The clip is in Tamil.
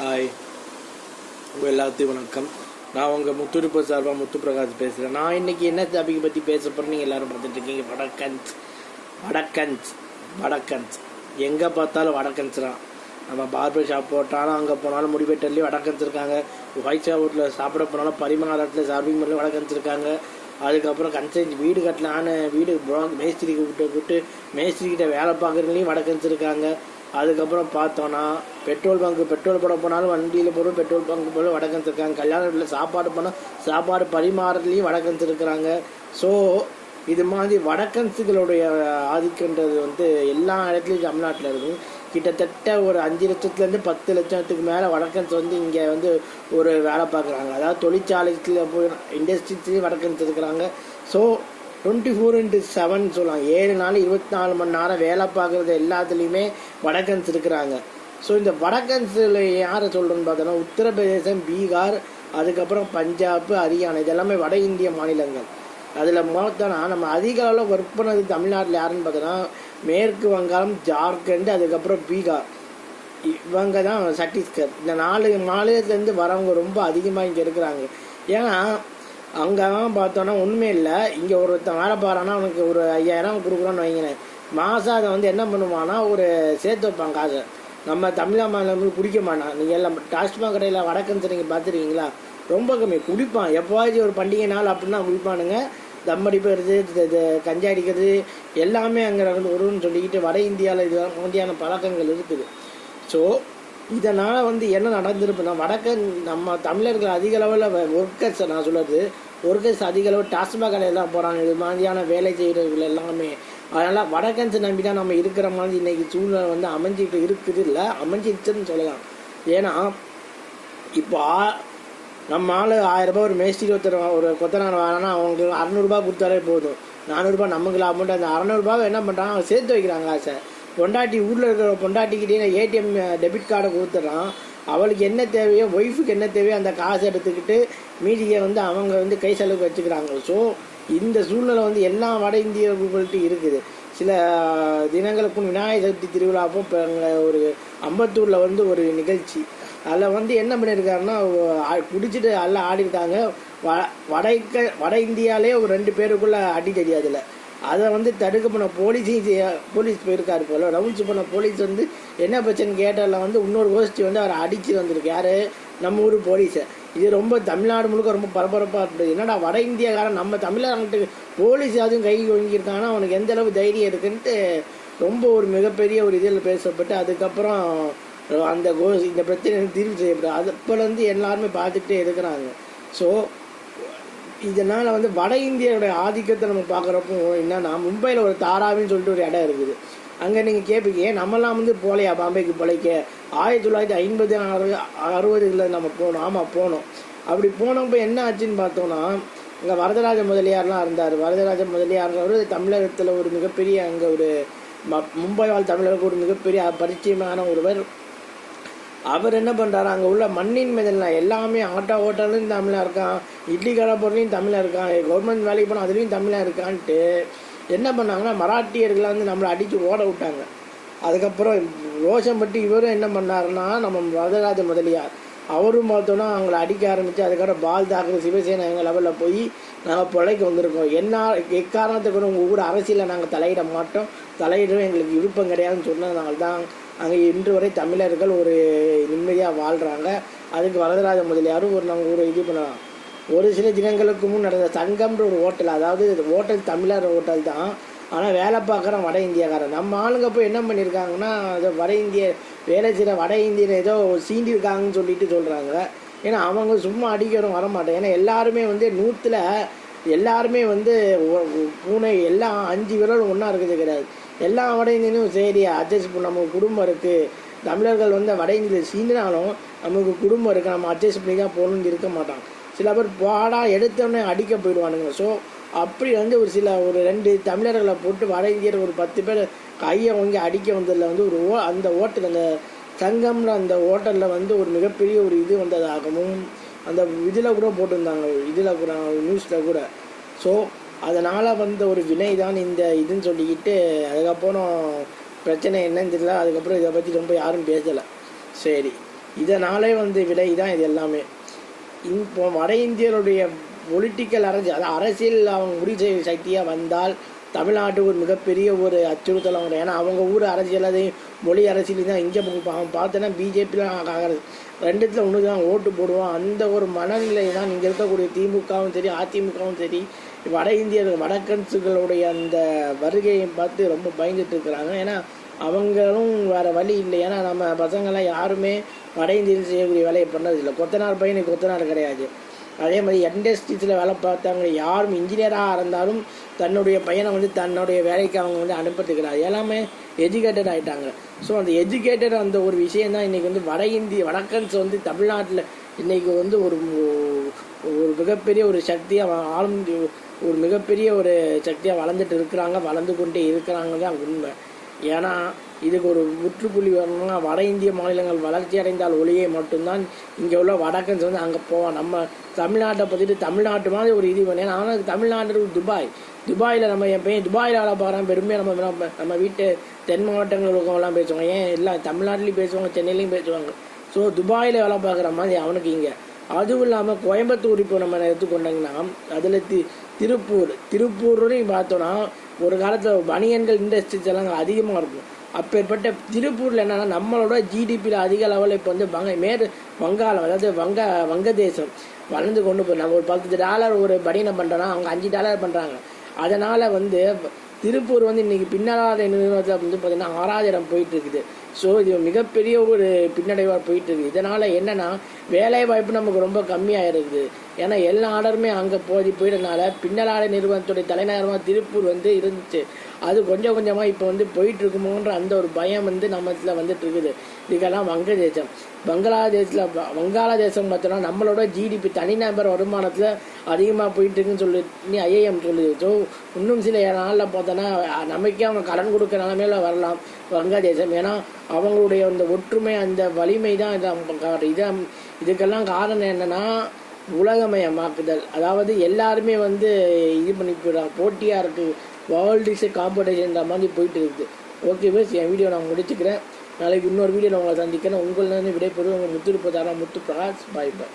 ஹாய். உங்கள் எல்லாத்தையும் வணக்கம். நான் உங்கள் முத்துருப்பு சார்பாக முத்து பிரகாஷ் பேசுகிறேன் நான் இன்றைக்கி என்ன டாபிக் பற்றி பேச போகிறேன் நீங்கள் எல்லோரும் பார்த்துட்டு இருக்கீங்க? வடக்கன்ஸ். வடக்கன்ஸ். வடக்கன்ஸ். எங்கே பார்த்தாலும் வடக்கன்ஸ் தான். நம்ம பார்பர் ஷாப் போட்டாலும் அங்கே போனாலும் முடிவெட்டர்லேயும் வடக்கன்ஸ் இருக்காங்க. ஒயிட் ஷாப்பில் சாப்பிட போனாலும் பரிமாறத்தில் சர்விங் பண்ணி வடக்கன்ஸ் இருக்காங்க. அதுக்கப்புறம் கன்ஸ்ட்ரக்ஷன் வீடு கட்டலான்னு வீடு மேஸ்திரிக்கு விட்டு விட்டு மேஸ்திரிக்கிட்ட மேஸ்திரி வேலை பார்க்குறவங்களையும் வடக்கன்ஸ் இருக்காங்க. அதுக்கப்புறம் பார்த்தோன்னா பெட்ரோல் பங்க் பெட்ரோல் போட போனாலும் வண்டியில் போகிறோம் பெட்ரோல் பங்க் போல வடக்கன்ஸ் இருக்காங்க கல்யாண வீட்டில் சாப்பாடு போனால் சாப்பாடு பரிமாறதுலேயும் வடக்கன்ஸ் இருக்கிறாங்க ஸோ இது மாதிரி வடக்கன்ஸுகளுடைய ஆதிக்கன்றது வந்து எல்லா இடத்துலையும் தமிழ்நாட்டில் இருக்கும் கிட்டத்தட்ட ஒரு அஞ்சு லட்சத்துலேருந்து பத்து லட்சத்துக்கு மேலே வடக்கன்ஸ் வந்து இங்கே வந்து ஒரு வேலை பார்க்குறாங்க. அதாவது தொழிற்சாலைக்கு போய் இண்டஸ்ட்ரீஸ்லேயும் வடக்கன்ஸ் இருக்கிறாங்க so twenty four into seven சொல்லலாம் ஏழு நாள் இருபத்தி நாலு மணி நேரம் வேலை பார்க்குறது எல்லாத்துலேயுமே வடக்கன்ஸ் இருக்கிறாங்க. ஸோ இந்த வடக்கன்ஸில் யாரை சொல்கிறேன்னு பார்த்தோன்னா உத்தரப்பிரதேசம் பீகார் அதுக்கப்புறம் பஞ்சாப் ஹரியானா இதெல்லாமே வட இந்திய மாநிலங்கள். அதில் பார்த்தோன்னா நம்ம அதிக அளவில் ஒர்க் பண்ணது தமிழ்நாட்டில் யாருன்னு பார்த்தோன்னா மேற்கு வங்காளம் ஜார்க்கண்ட் அதுக்கப்புறம் பீகார். இவங்க தான் சட்டீஸ்கர் இந்த நாலு மாநிலத்துலேருந்து வரவங்க ரொம்ப அதிகமாக இங்கே இருக்கிறாங்க. ஏன்னா அங்கெல்லாம் பார்த்தோன்னா ஒன்றுமே இல்லை. இங்கே ஒருத்தன் வேலை பாறானா அவனுக்கு ஒரு ஐயாயிரம் கொடுக்குறோன்னு வைங்கினேன் மாதம் அதை வந்து என்ன பண்ணுவான்னா ஒரு சேர்த்து வைப்பான் காசை. நம்ம தமிழா மாநிலம் குடிக்க மாட்டான். நீங்கள் எல்லாம் டாஸ்மாக் கடையில் வடக்குன்னு நீங்கள் பார்த்துருக்கீங்களா ரொம்ப கம்மி. குடிப்பான். எப்போவாச்சும் ஒரு பண்டிகை நாள் அப்படின்னா குடிப்பானுங்க. தம் அடிக்கிறது கஞ்சா அடிக்கிறது எல்லாமே அங்கே வந்து வரும்னு சொல்லிக்கிட்டு வட இந்தியாவில் இது மாதிரியான பழக்கங்கள் இருக்குது. ஸோ இதனால் வந்து என்ன நடந்திருப்புன்னா வடக்கு நம்ம தமிழர்கள் அதிக அளவில் ஒர்க்கர்ஸை நான் சொல்கிறது ஒர்க்கர்ஸ் அதிக அளவு டாஸ்மாக் கடையெல்லாம் போகிறாங்க இது மாதிரியான வேலை செய்கிறவர்கள் எல்லாமே. அதனால் வடக்கன்ஸ் நம்பி தான் நம்ம இருக்கிற மாதிரி இன்றைக்கி சூழ்நிலை வந்து அமைஞ்சிட்டு இருக்குது இல்லை அமைஞ்சிருச்சுன்னு சொல்லலாம். ஏன்னா இப்போ ஆ- நம்ம ஆள் ஆயிரம் ரூபாய் ஒரு மேஸ்திரி ஒருத்தர் ஒரு கொத்தனார் வாங்கினா அவங்களுக்கு அறநூறுபா கொடுத்தாலே போதும். நானூறுபா நமக்கு லாபம்ட்டு அந்த அறநூறுபாவை என்ன பண்ணுறாங்க அவங்க சேர்த்து வைக்கிறாங்க ஆசை. பொண்டாட்டி ஊரில் இருக்கிற பொண்டாட்டிக்கிட்டே ஏடிஎம் டெபிட் கார்டை கொடுத்துட்றான். அவளுக்கு என்ன தேவையோ ஒய்ஃபுக்கு என்ன தேவையோ அந்த காசை எடுத்துக்கிட்டு மீதியை வந்து அவங்க வந்து கை செலவுக்கு வச்சுக்கிறாங்க. ஸோ இந்த சூழ்நிலை வந்து எல்லா வட இந்தியர்கள்ட்ட இருக்குது. சில தினங்களுக்கு விநாயகர் சதுர்த்தி திருவிழா அப்போ இப்போ அங்கே ஒரு அம்பத்தூரில் வந்து ஒரு நிகழ்ச்சி. அதில் வந்து என்ன பண்ணியிருக்காருன்னா குடிச்சிட்டு எல்லாம் ஆடிருக்காங்க வ வடைக்க வட இந்தியாலே ஒரு ரெண்டு பேருக்குள்ளே அடி தெரியாதுல அதை வந்து தடுக்க பண்ண போலீஸையும் செய்ய- போலீஸ் போயிருக்காரு போல. ரவுண்ட்ஸ் பண்ண போலீஸ் வந்து என்ன பிரச்சனை கேட்டால வந்து இன்னொரு கோஷ்டி வந்து அவரை அடிச்சு வந்திருக்கு யார் நம்ம ஊர் போலீஸை. இது ரொம்ப தமிழ்நாடு முழுக்க ரொம்ப பரபரப்பாக இருக்குது என்னடா வட இந்தியாக்காரன்? நம்ம தமிழ்நாட்டுக்கு போலீஸ் அதுவும் கை ஒழுங்கியிருக்காங்கன்னா அவனுக்கு எந்த அளவு தைரியம் இருக்குன்ட்டு ரொம்ப ஒரு மிகப்பெரிய ஒரு இதில் பேசப்பட்டு அதுக்கப்புறம் அந்த கோ இந்த பிரச்சனை தீர்வு செய்யப்படும் அது அப்போலேருந்து எல்லாருமே பார்த்துக்கிட்டே இருக்கிறாங்க. ஸோ இதனால் வந்து வட இந்தியாவுடைய ஆதிக்கத்தை நம்ம பார்க்குறப்போ என்னன்னா மும்பையில் ஒரு தாராவின்னு சொல்லிட்டு ஒரு இடம் இருக்குது. அங்கே நீங்கள் கேட்பீங்க ஏன் நம்மலாம் வந்து போலையா? பாம்பேக்கு பிழைக்க ஆயிரத்தி தொள்ளாயிரத்தி ஐம்பது அறு அறுபதுகளில் நம்ம போனோம். ஆமாம் போனோம். அப்படி போனப்போ என்ன ஆச்சுன்னு பார்த்தோன்னா இங்கே வரதராஜ முதலியார்லாம் இருந்தார். வரதராஜ முதலியார்ன்றவர் தமிழகத்தில் ஒரு மிகப்பெரிய அங்கே ஒரு ம- மும்பை வாழ் தமிழருக்கு ஒரு மிகப்பெரிய பரிச்சயமான ஒருவர். அவர் என்ன பண்ணுறாரு அங்கே உள்ள மண்ணின் மீதல்ல எல்லாமே ஆட்டோ ஓட்டலும் தமிழாக இருக்கான். இட்லி கடை பொருளையும் தமிழாக இருக்கான். கவர்மெண்ட் வேலைக்கு போனால் அதுலேயும் தமிழாக இருக்கான்ட்டு என்ன பண்ணாங்கன்னா மராட்டியர்களை வந்து நம்மளை அடித்து ஓட விட்டாங்க. அதுக்கப்புறம் ரோஷம்பட்டி இவரும் என்ன பண்ணாருன்னா நம்ம வரதராஜ முதலியார். அவரும் பார்த்தோன்னா அவங்கள அடிக்க ஆரம்பித்து அதுக்கப்புறம் பால் தாக்கர் சிவசேனா எங்கள் லெவலில் போய் நாங்கள் பிழைக்க வந்திருக்கோம். என்ன எக்காரணத்தை கூட உங்கள் கூட அரசியலில் நாங்கள் தலையிட மாட்டோம்? தலையிடவும் எங்களுக்கு விருப்பம் கிடையாதுன்னு சொன்னதுனால தான் அங்கே இன்று வரை தமிழர்கள் ஒரு நிம்மதியாக வாழ்கிறாங்க அதுக்கு வரதராஜ முதலியாரும் ஒரு நாங்கள் ஒரு இது பண்ணலாம். ஒரு சில தினங்களுக்கு முன் நடந்த சங்கம்ன்ற ஒரு ஹோட்டல் அதாவது ஹோட்டல் தமிழர் ஹோட்டல் தான். ஆனால் வேலை பார்க்குற வட இந்தியக்காரன் நம்ம ஆளுங்க போய் என்ன பண்ணியிருக்காங்கன்னா அது வட இந்திய வேலை செய்கிற வட இந்தியர் ஏதோ சீண்டியிருக்காங்கன்னு சொல்லிட்டு சொல்கிறாங்க ஏன்னா அவங்க சும்மா அடிக்கிறோம் வரமாட்டேன் ஏன்னா எல்லாருமே வந்து நூற்றில் எல்லாருமே வந்து பூனை எல்லாம் அஞ்சு விரல் ஒன்றா இருக்குது கிடையாது. எல்லா வட இந்தியனும் சரி அட்ஜஸ்ட் பண்ண நம்ம குடும்பம் இருக்குது தமிழர்கள் வந்து வட இந்திய சீண்டினாலும் நமக்கு குடும்பம் இருக்குது நம்ம அட்ஜஸ்ட் பண்ணி தான் போகணும்னு இருக்க மாட்டான் சில பேர் பாடா எடுத்தோடனே அடிக்க போயிடுவானுங்க. ஸோ அப்படி வந்து ஒரு சில ஒரு ரெண்டு தமிழர்களை போட்டு வட இந்தியர் ஒரு பத்து பேர் கையை வாங்கி அடிக்க வந்ததில் வந்து ஒரு ஓ அந்த ஓட்டல் அந்த சங்கம்ல அந்த ஓட்டலில் வந்து ஒரு மிகப்பெரிய ஒரு இது வந்ததாகவும் அந்த இதில் கூட போட்டிருந்தாங்க. இதில் கூட நியூஸில் கூட. ஸோ அதனால் வந்த ஒரு வினை தான் இந்த இதுன்னு சொல்லிக்கிட்டு அதுக்கப்புறம் பிரச்சனை என்னன்னு தெரியல. அதுக்கப்புறம் இதை பற்றி ரொம்ப யாரும் பேசலை. சரி. இதனாலே வந்து விலை தான் இது எல்லாமே. இப்போ வட இந்தியருடைய பொலிட்டிக்கல் அரசியல் அதாவது அரசியல் அவங்க முடிவு சக்தியாக வந்தால் தமிழ்நாட்டுக்கு ஒரு மிகப்பெரிய ஒரு அச்சுறுத்தல் அவங்க. ஏன்னா அவங்க ஊர் அரசியல் அதையும் மொழி அரசியல் தான் இங்கே அவங்க பார்த்தோன்னா பிஜேபியில் ரெண்டுத்தில் ஒன்று தான் ஓட்டு போடுவோம். அந்த ஒரு மனநிலை தான் இங்கே இருக்கக்கூடிய திமுகவும் சரி அதிமுகவும் சரி வட இந்தியர்கள் வடக்கன்சுகளுடைய அந்த வருகையை பார்த்து ரொம்ப பயந்துட்டு இருக்கிறாங்க. ஏன்னா அவங்களும் வேறு வழி இல்லை. ஏன்னா நம்ம பசங்கள்லாம் யாருமே வட இந்தியில் செய்யக்கூடிய வேலையை பண்ணதில்லை கொத்தனார் பையனுக்கு கொத்தனார் கிடையாது. அதே மாதிரி இண்டஸ்ட்ரீஸில் வேலை பார்த்தாங்க யாரும் இன்ஜினியராக இருந்தாலும் தன்னுடைய பையனை வந்து தன்னுடைய வேலைக்கு அவங்க வந்து அனுப்பத்துக்கிறாங்க எல்லாமே எஜுகேட்டட் ஆகிட்டாங்க ஸோ அந்த எஜுகேட்டட் அந்த ஒரு விஷயம் தான் இன்றைக்கி வந்து வட இந்திய வடக்கன்ஸ் வந்து தமிழ்நாட்டில் இன்றைக்கி வந்து ஒரு ஒரு மிகப்பெரிய ஒரு சக்தியாக ஆளும் ஒரு மிகப்பெரிய ஒரு சக்தியாக வளர்ந்துட்டு இருக்கிறாங்க. வளர்ந்து கொண்டே இருக்கிறாங்க தான் உண்மை. ஏன்னா இதுக்கு ஒரு முற்றுப்புள்ளி வரணும்னா வட இந்திய மாநிலங்கள் வளர்ச்சி அடைந்தால் ஒளியே மட்டும்தான். இங்கே உள்ள வடக்கன்ஸ் வந்து அங்கே போவான் நம்ம தமிழ்நாட்டை பற்றிட்டு தமிழ்நாட்டு மாதிரி ஒரு இது பண்ணேன். ஏன்னா ஆனால் தமிழ்நாடு துபாய். துபாயில் நம்ம என் பையன் துபாயில் வேலை பார்க்குறேன். பெருமையாக நம்ம நம்ம வீட்டு தென் மாவட்டங்கள் இருக்கவங்கலாம் பேசுவாங்க. ஏன் எல்லாம் தமிழ்நாட்டிலையும் பேசுவாங்க சென்னையிலையும் பேசுவாங்க. ஸோ துபாயில் வேலை பார்க்குற மாதிரி அவனுக்கு இங்கே. அதுவும் இல்லாமல் கோயம்புத்தூர் இப்போ நம்ம எடுத்துக்கொண்டாங்கன்னா அதில் தி திருப்பூர். திருப்பூர்லையும் பார்த்தோன்னா ஒரு காலத்தில் பனியன்கள் இண்டஸ்ட்ரீஸ் எல்லாம் அதிகமாக இருக்கும். அப்பேற்பட்ட திருப்பூரில் என்னென்னா நம்மளோட ஜிடிபியில் அதிக லெவலில் இப்போ வந்து வங்க மேற்கு வங்காளம் அதாவது வங்க வங்கதேசம் வளர்ந்து கொண்டு போய் நம்ம ஒரு பத்து டாலர் ஒரு பனியனை பண்ணுறோன்னா அவங்க அஞ்சு டாலர் பண்ணுறாங்க அதனால் வந்து திருப்பூர் வந்து இன்றைக்கி பின்னலாத நிறுவனத்தில் வந்து பார்த்திங்கன்னா ஆறாயிரம் போயிட்டு இருக்குது. ஸோ இது மிகப்பெரிய ஒரு பின்னடைவாக போயிட்டு இருக்குது இதனால் என்னென்னா வேலை வாய்ப்பு நமக்கு ரொம்ப கம்மியாக இருக்குது ஏன்னா எல்லா ஆர்டருமே அங்கே போதி போயிட்டனால பின்னலாடை நிறுவனத்துடைய தலைநகரமாக திருப்பூர் வந்து இருந்துச்சு. அது கொஞ்சம் கொஞ்சமாக இப்போ வந்து போயிட்டுருக்குமோன்ற அந்த ஒரு பயம் வந்து நம்ம இதில் வந்துட்டு இருக்குது இதுக்கெல்லாம் வங்கதேசம். பங்களாதேஷில் வங்காளதேசம் பார்த்தோன்னா நம்மளோட ஜிடிபி தனிநபர் வருமானத்தில் அதிகமாக போயிட்டு இருக்குன்னு சொல்லி ஐஏஎம் சொல்லுது. ஸோ இன்னும் சில நாளில் பார்த்தோன்னா நமக்கே அவங்க கடன் கொடுக்குற நிலமையில வரலாம் வங்காதேசம். ஏன்னா அவங்களுடைய அந்த ஒற்றுமை அந்த வலிமை தான் இது இதை இதுக்கெல்லாம் காரணம் என்னன்னா உலகமயமாக்குதல். அதாவது எல்லாருமே வந்து இது பண்ணி போயிடுறாங்க போட்டியாக இருக்குது வேர்ல்டு இஸ் காம்படிஷன்ற மாதிரி போயிட்டு இருக்குது. ஓகே பேஸ் என் வீடியோ நான் முடிச்சுக்கிறேன். நாளைக்கு இன்னொரு வீடியோ நான் உங்களை சந்திக்கிறேன். உங்களிலேருந்து விடைபெறும் உங்கள் முத்து முத்து பிரகாஷ் பாய் பாய்